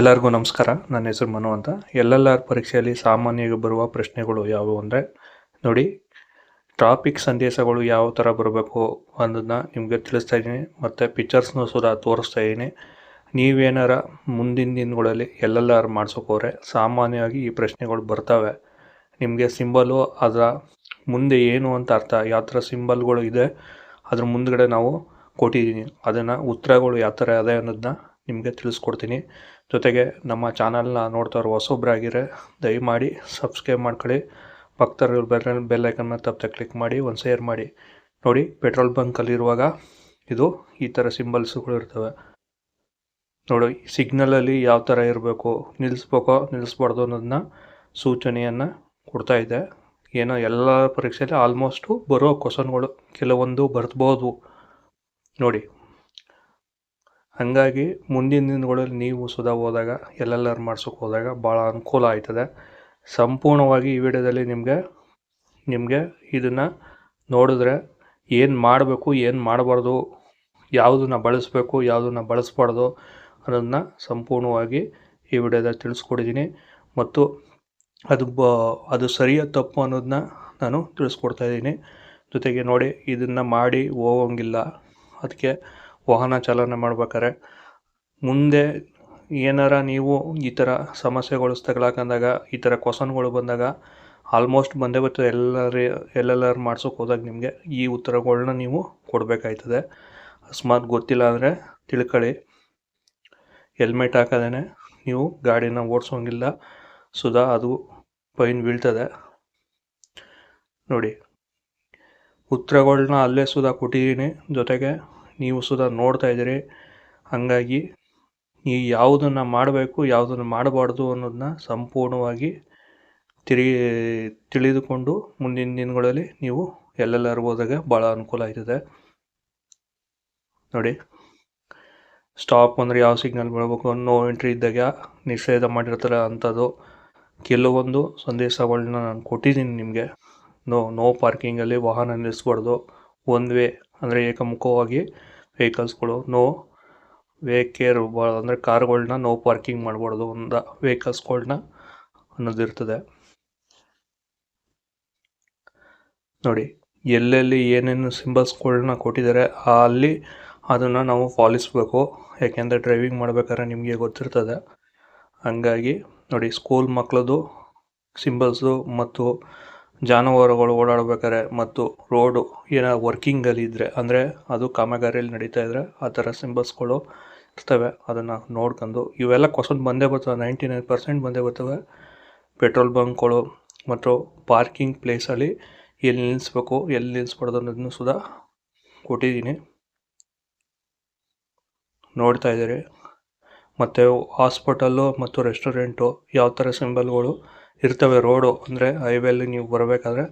ಎಲ್ಲರಿಗೂ ನಮಸ್ಕಾರ. ನನ್ನ ಹೆಸರು ಮನು ಅಂತ. ಎಲ್ ಎಲ್ ಆರ್ ಪರೀಕ್ಷೆಯಲ್ಲಿ ಸಾಮಾನ್ಯವಾಗಿ ಬರುವ ಪ್ರಶ್ನೆಗಳು ಯಾವುವು ಅಂದರೆ, ನೋಡಿ ಟ್ರಾಫಿಕ್ ಸಂದೇಶಗಳು ಯಾವ ಥರ ಬರಬೇಕು ಅನ್ನೋದನ್ನ ನಿಮಗೆ ತಿಳಿಸ್ತಾ ಇದ್ದೀನಿ. ಮತ್ತು ಪಿಕ್ಚರ್ಸ್ನೂ ಸುದ ತೋರಿಸ್ತಾ ಇದ್ದೀನಿ. ನೀವೇನಾರ ಮುಂದಿನ ದಿನಗಳಲ್ಲಿ ಎಲ್ ಎಲ್ ಆರ್ ಮಾಡಿಸೋಕೋರೆ ಸಾಮಾನ್ಯವಾಗಿ ಈ ಪ್ರಶ್ನೆಗಳು ಬರ್ತವೆ. ನಿಮಗೆ ಸಿಂಬಲು ಅದರ ಮುಂದೆ ಏನು ಅಂತ ಅರ್ಥ, ಯಾವ ಥರ ಸಿಂಬಲ್ಗಳು ಇದೆ, ಅದ್ರ ಮುಂದ್ಗಡೆ ನಾವು ಕೊಟ್ಟಿದ್ದೀನಿ. ಅದನ್ನು ಉತ್ತರಗಳು ಯಾವ ಥರ ಇದೆ ಅನ್ನೋದನ್ನ ನಿಮಗೆ ತಿಳಿಸ್ಕೊಡ್ತೀನಿ. ಜೊತೆಗೆ ನಮ್ಮ ಚಾನಲ್ನ ನೋಡ್ತಾ ಇರೋ ಹೊಸೊಬ್ಬರಾಗಿರೆ ದಯಮಾಡಿ ಸಬ್ಸ್ಕ್ರೈಬ್ ಮಾಡ್ಕೊಳ್ಳಿ. ಪಕ್ಕದಲ್ಲಿ ಬೆಲ್ ಬೆಲ್ಲೈಕನ್ನ ಮೇಲೆ ತಪ್ಪದೆ ಕ್ಲಿಕ್ ಮಾಡಿ, ಒಂದು ಶೇರ್ ಮಾಡಿ. ನೋಡಿ, ಪೆಟ್ರೋಲ್ ಬಂಕಲ್ಲಿರುವಾಗ ಇದು ಈ ಥರ ಸಿಂಬಲ್ಸ್ಗಳು ಇರ್ತವೆ. ನೋಡಿ ಸಿಗ್ನಲಲ್ಲಿ ಯಾವ ಥರ ಇರಬೇಕು ನಿಲ್ಲಿಸ್ಬೇಕೋ ನಿಲ್ಲಿಸ್ಬಾರ್ದು ಅನ್ನೋದನ್ನ ಸೂಚನೆಯನ್ನು ಇದೆ. ಏನೋ ಎಲ್ಲ ಪರೀಕ್ಷೆಯಲ್ಲಿ ಆಲ್ಮೋಸ್ಟು ಬರೋ ಕ್ವಶನ್ಗಳು ಕೆಲವೊಂದು ಬರ್ಬೋದು. ನೋಡಿ ಹಾಗಾಗಿ ಮುಂದಿನ ದಿನಗಳಲ್ಲಿ ನೀವು ಸುಧಾ ಹೋದಾಗ ಎಲ್ ಎಲ್ ಆರ್ ಮಾಡ್ಸೋಕೆ ಹೋದಾಗ ಭಾಳ ಅನುಕೂಲ ಆಯ್ತದೆ. ಸಂಪೂರ್ಣವಾಗಿ ಈ ವಿಡಿಯೋದಲ್ಲಿ ನಿಮಗೆ ನಿಮಗೆ ಇದನ್ನು ನೋಡಿದ್ರೆ ಏನು ಮಾಡಬೇಕು, ಏನು ಮಾಡಬಾರ್ದು, ಯಾವುದನ್ನು ಬಳಸಬೇಕು, ಯಾವುದನ್ನು ಬಳಸಬಾರ್ದು ಅನ್ನೋದನ್ನ ಸಂಪೂರ್ಣವಾಗಿ ಈ ವಿಡಿಯೋದಲ್ಲಿ ತಿಳಿಸ್ಕೊಡಿದ್ದೀನಿ. ಮತ್ತು ಅದು ಬ, ಅದು ಸರಿಯ ತಪ್ಪು ಅನ್ನೋದನ್ನ ನಾನು ತಿಳಿಸ್ಕೊಡ್ತಾ ಇದ್ದೀನಿ. ಜೊತೆಗೆ ನೋಡಿ, ಇದನ್ನು ಮಾಡಿ ಹೋಗೋಂಗಿಲ್ಲ. ಅದಕ್ಕೆ ವಾಹನ ಚಾಲನೆ ಮಾಡ್ಬೇಕಾದ್ರೆ ಮುಂದೆ ಏನಾರ ನೀವು ಈ ಥರ ಸಮಸ್ಯೆಗಳು ತಗೊಳಕಂದಾಗ ಈ ಥರ ಕ್ವಶನ್ಗಳು ಬಂದಾಗ ಆಲ್ಮೋಸ್ಟ್ ಬಂದೇ ಬರ್ತದೆ. ಎಲ್ಲರ, ಎಲ್ಲೆಲ್ಲರೂ ಮಾಡ್ಸೋಕೆ ಹೋದಾಗ ನಿಮಗೆ ಈ ಉತ್ತರಗಳನ್ನ ನೀವು ಕೊಡಬೇಕಾಯ್ತದೆ. ಅಕಸ್ಮಾತ್ ಗೊತ್ತಿಲ್ಲ ಅಂದರೆ ತಿಳ್ಕೊಳ್ಳಿ. ಹೆಲ್ಮೆಟ್ ಹಾಕದೇ ನೀವು ಗಾಡಿನ ಓಡಿಸೋಂಗಿಲ್ಲ. ಸುಧಾ, ಅದು ಫೈನ್ ಬೀಳ್ತದೆ. ನೋಡಿ ಉತ್ತರಗಳನ್ನ ಅಲ್ಲೇ ಸುಧಾ ಕೊಟ್ಟಿದ್ದೀನಿ. ಜೊತೆಗೆ ನೀವು ಸುದ ನೋಡ್ತಾ ಇದ್ದೀರಿ. ಹಾಗಾಗಿ ನೀವು ಯಾವುದನ್ನು ಮಾಡಬೇಕು, ಯಾವುದನ್ನು ಮಾಡಬಾರ್ದು ಅನ್ನೋದನ್ನ ಸಂಪೂರ್ಣವಾಗಿ ತಿಳಿ ತಿಳಿದುಕೊಂಡು ಮುಂದಿನ ದಿನಗಳಲ್ಲಿ ನೀವು ಎಲ್ಲೆಲ್ಲರೂ ಹೋದಾಗ ಭಾಳ ಅನುಕೂಲ ಆಯ್ತದೆ. ನೋಡಿ ಸ್ಟಾಪ್ ಅಂದರೆ ಯಾವ ಸಿಗ್ನಲ್ ಬಿಡಬೇಕು ನೋ ಎಂಟ್ರಿ ಇದ್ದಾಗ ನಿಷೇಧ ಮಾಡಿರ್ತಾರೆ ಅಂಥದ್ದು. ಕೆಲವೊಂದು ಸಂದೇಶಗಳನ್ನ ನಾನು ಕೊಟ್ಟಿದ್ದೀನಿ ನಿಮಗೆ. ನೋ ನೋ ಪಾರ್ಕಿಂಗಲ್ಲಿ ವಾಹನ ನಿಲ್ಲಿಸ್ಬಾರ್ದು. ಒನ್ ವೇ, ಅಂದರೆ ಏಕಮುಖವಾಗಿ ವೆಹಿಕಲ್ಸ್ಗಳು ನೋ ವೇ ವೇಕೇರ್ ಅಂದರೆ ಕಾರ್ಗಳನ್ನ ನೋ ಪಾರ್ಕಿಂಗ್ ಮಾಡಬಾರ್ದು ಒಂದು ವೆಹಿಕಲ್ಸ್ಗಳ್ನ ಅನ್ನೋದಿರ್ತದೆ ನೋಡಿ, ಎಲ್ಲೆಲ್ಲಿ ಏನೇನು ಸಿಂಬಲ್ಸ್ಗಳ್ನ ಕೊಟ್ಟಿದ್ದಾರೆ ಅಲ್ಲಿ ಅದನ್ನು ನಾವು ಪಾಲಿಸಬೇಕು. ಯಾಕೆಂದರೆ ಡ್ರೈವಿಂಗ್ ಮಾಡ್ಬೇಕಾದ್ರೆ ನಿಮಗೆ ಗೊತ್ತಿರ್ತದೆ. ಹಂಗಾಗಿ ನೋಡಿ ಸ್ಕೂಲ್ ಮಕ್ಕಳದು ಸಿಂಬಲ್ಸು ಮತ್ತು ಜಾನುವಾರುಗಳು ಓಡಾಡಬೇಕಾದ್ರೆ ಮತ್ತು ರೋಡು ಏನೋ ವರ್ಕಿಂಗಲ್ಲಿ ಇದ್ದರೆ ಅಂದರೆ ಅದು ಕಾಮಗಾರಿಯಲ್ಲಿ ನಡೀತಾ ಇದ್ದರೆ ಆ ಥರ ಸಿಂಬಲ್ಸ್ಗಳು ಇರ್ತವೆ. ಅದನ್ನು ನೋಡ್ಕೊಂಡು ಇವೆಲ್ಲ ಕ್ವಶನ್ ಬಂದೇ ಬರ್ತವೆ ನೈಂಟಿ ನೈನ್ ಪರ್ಸೆಂಟ್ ಬಂದೇ ಬರ್ತವೆ. ಪೆಟ್ರೋಲ್ ಬಂಕ್ಗಳು ಮತ್ತು ಪಾರ್ಕಿಂಗ್ ಪ್ಲೇಸಲ್ಲಿ ಎಲ್ಲಿ ನಿಲ್ಲಿಸ್ಬೇಕು, ಎಲ್ಲಿ ನಿಲ್ಲಿಸ್ಬಾರ್ದು ಅನ್ನೋದನ್ನು ಸುಧಾ ಕೊಟ್ಟಿದ್ದೀನಿ. ನೋಡ್ತಾ ಇದ್ದೀರಿ. ಮತ್ತು ಹಾಸ್ಪಿಟಲ್ಲು ಮತ್ತು ರೆಸ್ಟೋರೆಂಟು ಯಾವ ಥರ ಸಿಂಬಲ್ಗಳು ಇರ್ತವೆ? ರೋಡು ಅಂದರೆ ಹೈವೇಲಿ ನೀವು ಬರಬೇಕಾದ್ರೆ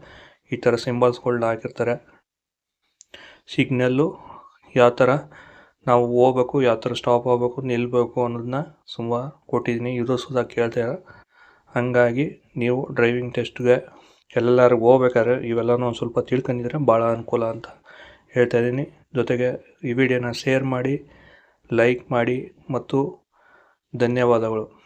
ಈ ಥರ ಸಿಂಬಲ್ಸ್ಗಳನ್ನ ಹಾಕಿರ್ತಾರೆ. ಸಿಗ್ನಲ್ಲು ಯಾವ ಥರ ನಾವು ಹೋಗ್ಬೇಕು, ಯಾವ ಥರ ಸ್ಟಾಪ್ ಆಗಬೇಕು ನಿಲ್ಲಬೇಕು ಅನ್ನೋದನ್ನ ತುಂಬ ಕೊಟ್ಟಿದ್ದೀನಿ ಇದು ಸುಧಾ ಕೇಳ್ತೀರ ಹಾಗಾಗಿ ನೀವು ಡ್ರೈವಿಂಗ್ ಟೆಸ್ಟ್ಗೆ ಎಲ್ಲರಿಗೂ ಹೋಗ್ಬೇಕಾದ್ರೆ ಇವೆಲ್ಲನೂ ಒಂದು ಸ್ವಲ್ಪ ತಿಳ್ಕೊಂಡಿದ್ರೆ ಭಾಳ ಅನುಕೂಲ ಅಂತ ಹೇಳ್ತಾ ಇದ್ದೀನಿ. ಜೊತೆಗೆ ಈ ವಿಡಿಯೋನ ಶೇರ್ ಮಾಡಿ ಲೈಕ್ ಮಾಡಿ ಮತ್ತು ಧನ್ಯವಾದಗಳು.